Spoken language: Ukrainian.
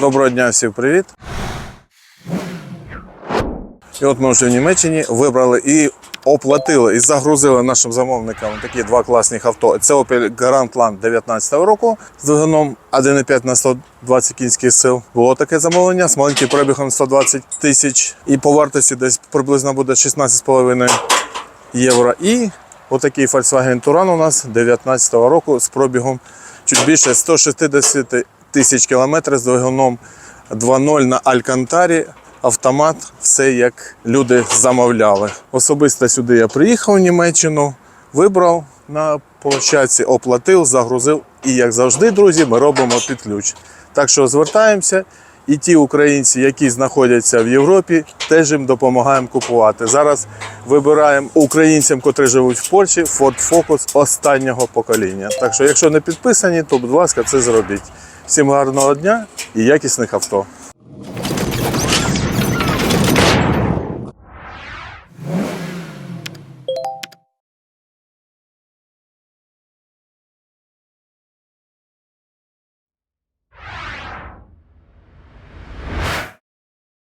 Доброго дня, всім привіт. І от ми вже в Німеччині вибрали і оплатили, і загрузили нашим замовникам такі два класних авто. Це Opel Grand Land 19 року з двигуном 1,5 на 120 кінських сил. Було таке замовлення з маленьким пробігом 120 тисяч. І по вартості десь приблизно буде 16,5 євро. І отакий Volkswagen Touran у нас 19 року з пробігом чуть більше 160 тисяч кілометрів з двигуном 2.0 на Алькантарі. Автомат, все як люди замовляли. Особисто сюди я приїхав в Німеччину, вибрав на площадці, оплатив, загрузив. І як завжди, друзі, ми робимо під ключ. Так що звертаємося, і ті українці, які знаходяться в Європі, теж їм допомагаємо купувати. Зараз вибираємо українцям, котрі живуть в Польщі, Ford Focus останнього покоління. Так що, якщо не підписані, то будь ласка, це зробіть. Всім гарного дня і якісних авто.